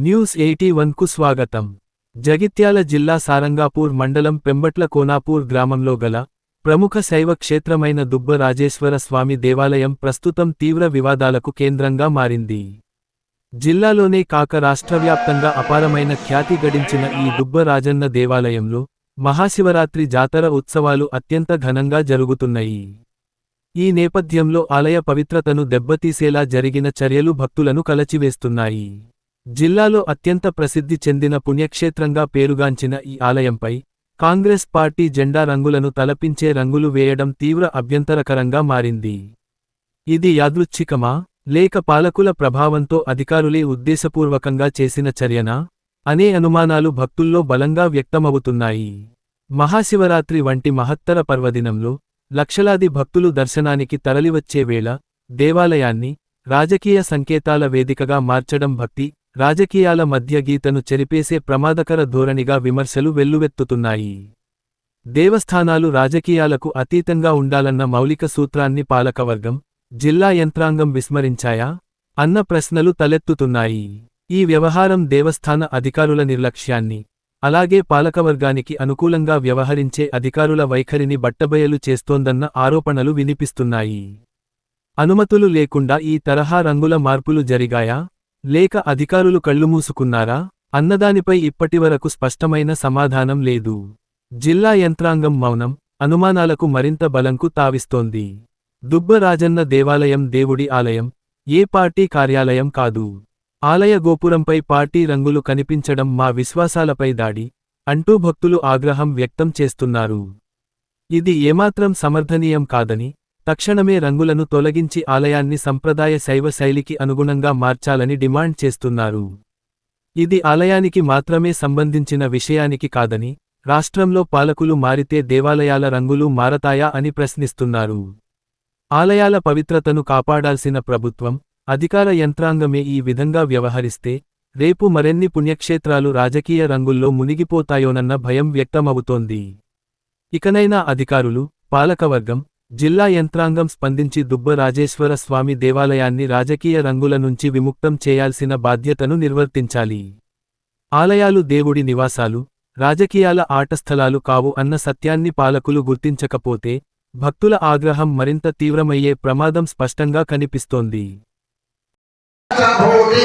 News eighty కు స్వాగతం. జగిత్యాల జిల్లా సారంగాపూర్ మండలం పెంబట్ల కోనాపూర్ గ్రామంలో గల ప్రముఖ శైవ క్షేత్రమైన దుబ్బ రాజేశ్వర స్వామి దేవాలయం ప్రస్తుతం తీవ్ర వివాదాలకు కేంద్రంగా మారింది. జిల్లాలోనే కాక రాష్ట్రవ్యాప్తంగా అపారమైన ఖ్యాతి గడించిన ఈ దుబ్బ రాజన్న దేవాలయంలో మహాశివరాత్రి జాతర ఉత్సవాలు అత్యంత ఘనంగా జరుగుతున్నాయి. ఈ నేపథ్యంలో ఆలయ పవిత్రతను దెబ్బతీసేలా జరిగిన చర్యలు భక్తులను కలచివేస్తున్నాయి. జిల్లాలో అత్యంత ప్రసిద్ధి చెందిన పుణ్యక్షేత్రంగా పేరుగాంచిన ఈ ఆలయంపై కాంగ్రెస్ పార్టీ జెండా రంగులను తలపించే రంగులు వేయడం తీవ్ర అభ్యంతరకరంగా మారింది. ఇది యాదృచ్ఛికమా? లేక పాలకుల ప్రభావంతో అధికారులే ఉద్దేశపూర్వకంగా చేసిన చర్యనా? అనే అనుమానాలు భక్తుల్లో బలంగా వ్యక్తమవుతున్నాయి. మహాశివరాత్రి వంటి మహత్తర పర్వదినంలో లక్షలాది భక్తులు దర్శనానికి తరలివచ్చే వేళ దేవాలయాన్ని రాజకీయ సంకేతాల వేదికగా మార్చడం భక్తి రాజకీయాల మధ్య గీతను చెరిపేసే ప్రమాదకర ధోరణిగా విమర్శలు వెల్లువెత్తుతున్నాయి. దేవస్థానాలు రాజకీయాలకు అతీతంగా ఉండాలన్న మౌలిక సూత్రాన్ని పాలకవర్గం జిల్లా యంత్రాంగం విస్మరించాయా? అన్న ప్రశ్నలు తలెత్తుతున్నాయి. ఈ వ్యవహారం దేవస్థాన అధికారుల నిర్లక్ష్యాన్ని అలాగే పాలకవర్గానికి అనుకూలంగా వ్యవహరించే అధికారుల వైఖరిని బట్టబయలు చేస్తోందన్న ఆరోపణలు వినిపిస్తున్నాయి. అనుమతులు లేకుండా ఈ తరహా రంగుల మార్పులు జరిగాయా? లేక అధికారులు కళ్ళుమూసుకున్నారా అన్నదానిపై ఇప్పటివరకు స్పష్టమైన సమాధానం లేదు. జిల్లా యంత్రాంగం మౌనం అనుమానాలకు మరింత బలంకు తావిస్తోంది. దుబ్బరాజన్న దేవాలయం దేవుడి ఆలయం ఏ పార్టీ కార్యాలయం కాదు. ఆలయ గోపురంపై పార్టీ రంగులు కనిపించడం మా విశ్వాసాలపై దాడి అంటూ భక్తులు ఆగ్రహం వ్యక్తం చేస్తున్నారు. ఇది ఏమాత్రం సమర్థనీయం కాదని తక్షణమే రంగులను తొలగించి ఆలయాన్ని సంప్రదాయ శైవ శైలికి అనుగుణంగా మార్చాలని డిమాండ్ చేస్తున్నారు. ఇది ఆలయానికి మాత్రమే సంబంధించిన విషయానికి కాదని రాష్ట్రంలో పాలకులు మారితే దేవాలయాల రంగులు మారతాయా అని ప్రశ్నిస్తున్నారు. ఆలయాల పవిత్రతను కాపాడాల్సిన ప్రభుత్వం అధికార యంత్రాంగమే ఈ విధంగా వ్యవహరిస్తే రేపు మరెన్ని పుణ్యక్షేత్రాలు రాజకీయ రంగుల్లో మునిగిపోతాయోనన్న భయం వ్యక్తమవుతోంది. ఇకనైనా అధికారులు పాలకవర్గం జిల్లా యంత్రాంగం స్పందించి దుబ్బ రాజేశ్వర స్వామి దేవాలయాన్ని రాజకీయ రంగుల నుంచి విముక్తం చేయాల్సిన బాధ్యతను నిర్వర్తించాలి ఆలయాలు దేవుడి నివాసాలు రాజకీయాల ఆటస్థలాలు కావు అన్న సత్యాన్ని పాలకులు గుర్తించకపోతే భక్తుల ఆగ్రహం మరింత తీవ్రమయ్యే ప్రమాదం స్పష్టంగా కనిపిస్తోంది భూతి